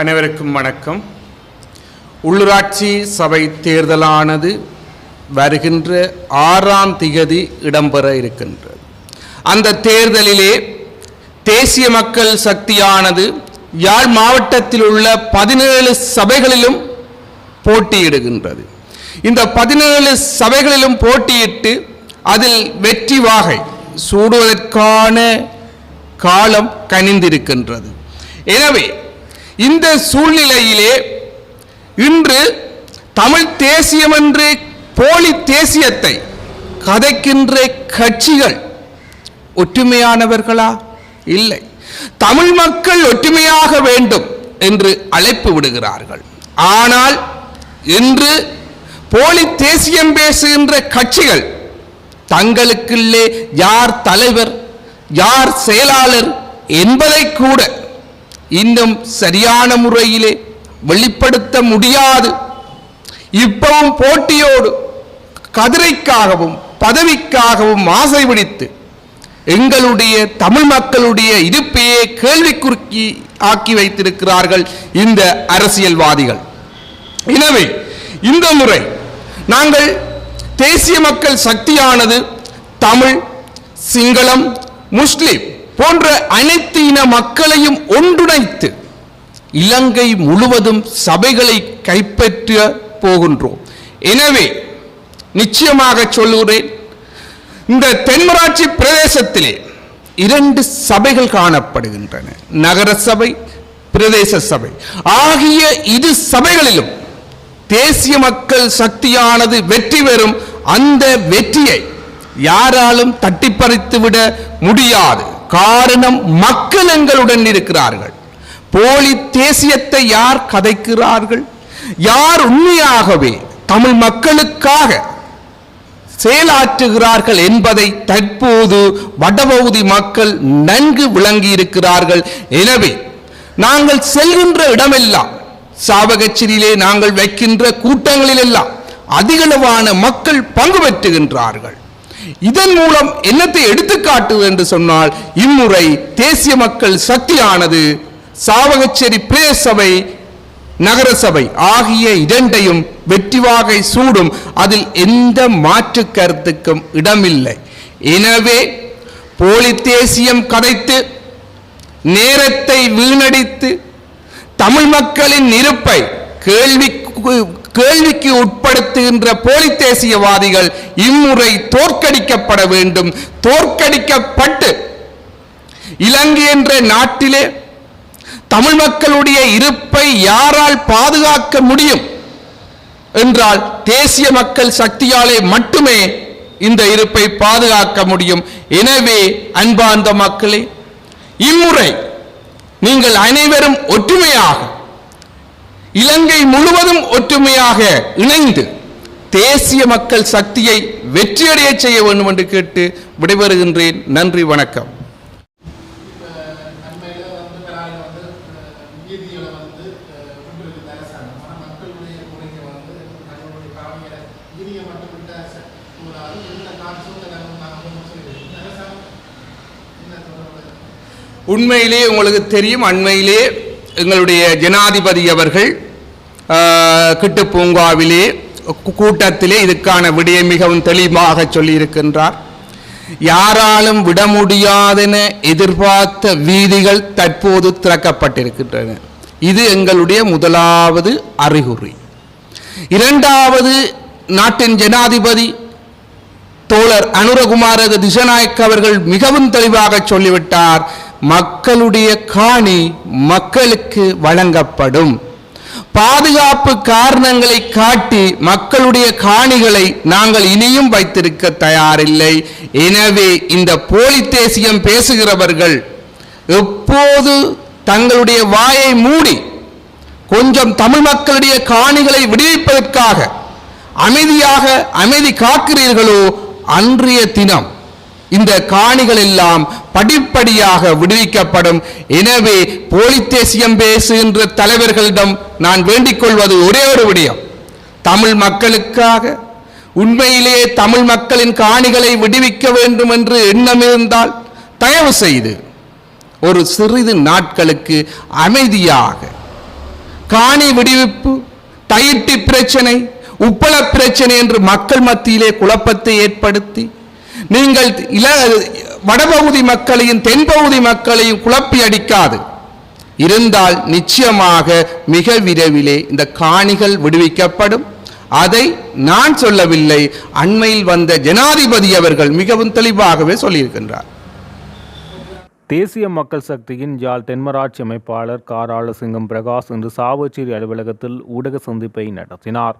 அனைவருக்கும் வணக்கம். உள்ளூராட்சி சபை தேர்தலானது வருகின்ற ஆறாம் திகதி இடம்பெற இருக்கின்றது. அந்த தேர்தலிலே தேசிய மக்கள் சக்தியானது யாழ் மாவட்டத்தில் உள்ள பதினேழு சபைகளிலும் போட்டியிடுகின்றது. இந்த பதினேழு சபைகளிலும் போட்டியிட்டு அதில் வெற்றி வாகை சூடுவதற்கான காலம் கனிந்திருக்கின்றது. எனவே இந்த சூழ்நிலையிலே இன்று தமிழ் தேசியம் என்று போலி தேசியத்தை கதைக்கின்ற கட்சிகள் ஒற்றுமையானவர்களா? இல்லை. தமிழ் மக்கள் ஒற்றுமையாக வேண்டும் என்று அழைப்பு விடுகிறார்கள். ஆனால் இன்று போலி தேசியம் பேசுகின்ற கட்சிகள் தங்களுக்குள்ளே யார் தலைவர் யார் செயலாளர் என்பதை கூட இன்னும் சரியான முறையிலே வெளிப்படுத்த முடியாது. இப்பவும் போட்டியோடு கதிரைக்காகவும் பதவிக்காகவும் ஆசை பிடித்து எங்களுடைய தமிழ் மக்களுடைய இருப்பையே கேள்விக்குறுக்கி ஆக்கி வைத்திருக்கிறார்கள் இந்த அரசியல்வாதிகள். எனவே இந்த முறை நாங்கள் தேசிய மக்கள் சக்தியானது தமிழ் சிங்களம் முஸ்லிம் போன்ற அனைத்து இன மக்களையும் ஒன்றுணைத்து இலங்கை முழுவதும் சபைகளை கைப்பற்ற போகின்றோம். எனவே நிச்சயமாக சொல்லுகிறேன் இந்த தென்மராட்சி பிரதேசத்திலே இரண்டு சபைகள் காணப்படுகின்றன. நகர சபை பிரதேச சபை. ஆகிய இரு சபைகளிலும் தேசிய மக்கள் சக்தியானது வெற்றி பெறும் அந்த வெற்றியை யாராலும் தட்டிப்பறித்து விட முடியாது. காரணம் மக்கள் எங்களுடன் இருக்கிறார்கள். போலி தேசியத்தை யார் கதைக்கிறார்கள்? யார் உண்மையாகவே தமிழ் மக்களுக்காக செயலாற்றுகிறார்கள் என்பதை தற்போது வடபகுதி மக்கள் நன்கு விளங்கி இருக்கிறார்கள் எனவே நாங்கள் செல்கின்ற இடமெல்லாம் சாவகச்சிரியிலே நாங்கள் வைக்கின்ற கூட்டங்களிலெல்லாம் அதிகளவான மக்கள் பங்கு பெற்றுகின்றார்கள். இதன் மூலம் என்னத்தை எடுத்துக்காட்டு என்று சொன்னால் இம்முறை தேசிய மக்கள் சக்தியானது சாவகச்சேரி பிரேசபை நகரசபை ஆகிய இரண்டையும் வெற்றிவாகை சூடும். அதில் எந்த மாற்று கருத்துக்கும் இடமில்லை. எனவே போலி தேசியம் கதைத்து நேரத்தை வீணடித்து தமிழ் மக்களின் இருப்பை கேள்விக்கு கேள்விக்கு உட்படுத்துகின்ற போலி தேசியவாதிகள் இம்முறை தோற்கடிக்கப்பட வேண்டும். தோற்கடிக்கப்பட்டு இலங்கை என்ற நாட்டிலே தமிழ் மக்களுடைய இருப்பை யாரால் பாதுகாக்க முடியும் என்றால் தேசிய மக்கள் சக்தியாலே மட்டுமே இந்த இருப்பை பாதுகாக்க முடியும். எனவே அன்பார்ந்த மக்களே இம்முறை நீங்கள் அனைவரும் ஒற்றுமையாக இலங்கை முழுவதும் ஒற்றுமையாக இணைந்து தேசிய மக்கள் சக்தியை வெற்றியடைய செய்ய வேண்டும் என்று கேட்டு விடைபெறுகின்றேன். நன்றி வணக்கம். உண்மையிலேயே உங்களுக்கு தெரியும் அண்மையிலேயே எங்களுடைய ஜனாதிபதி அவர்கள் கிட்டு பூங்காவிலே கூட்டத்திலே இதுக்கான விடயம் மிகவும் தெளிவாக சொல்லியிருக்கின்றார். யாராலும் விட முடியாதென எதிர்பார்த்த வீதிகள் தற்போது திறக்கப்பட்டிருக்கின்றன. இது எங்களுடைய முதலாவது அறிகுறி. இரண்டாவது நாட்டின் ஜனாதிபதி தோழர் அனுரகுமார திசநாயக் அவர்கள் மிகவும் தெளிவாக சொல்லிவிட்டார். மக்களுடைய காணி மக்களுக்கு வழங்கப்படும். பாதுகாப்பு காரணங்களை காட்டி மக்களுடைய காணிகளை நாங்கள் இனியும் வைத்திருக்க தயாரில்லை. எனவே இந்த போலி தேசியம் பேசுகிறவர்கள் எப்போது தங்களுடைய வாயை மூடி கொஞ்சம் தமிழ் மக்களுடைய காணிகளை விடுவிப்பதற்காக அமைதியாக அமைதி காக்கிறீர்களோ அன்றைய தினம் இந்த காணிகள் எல்லாம் படிப்படியாக விடுவிக்கப்படும். எனவே போலித்தேசியம் பேசுகின்ற தலைவர்களிடம் நான் வேண்டிக் கொள்வது ஒரே ஒரு விடயம். தமிழ் மக்களுக்காக உண்மையிலே தமிழ் மக்களின் காணிகளை விடுவிக்க வேண்டும் என்று எண்ணம் இருந்தால் தயவு செய்து ஒரு சிறிது நாட்களுக்கு அமைதியாக காணி விடுவிப்பு தையிட்டி பிரச்சனை உப்பள பிரச்சனை என்று மக்கள் மத்தியிலே குழப்பத்தை ஏற்படுத்தி நீங்கள் இல வடபகுதி மக்களையும் தென்பகுதி மக்களையும் குழப்பி அடிக்காது. இருந்தால் நிச்சயமாக மிக விரைவிலே இந்த காணிகள் விடுவிக்கப்படும். அதை நான் சொல்லவில்லை. அண்மையில் வந்த ஜனாதிபதி அவர்கள் மிகவும் தெளிவாகவே சொல்லியிருக்கின்றார். தேசிய மக்கள் சக்தியின் யாழ் தென்மராட்சி அமைப்பாளர் காராள சிங்கம் பிரகாஷ் இன்று சாவச்சேரி அலுவலகத்தில் ஊடக சந்திப்பை நடத்தினார்.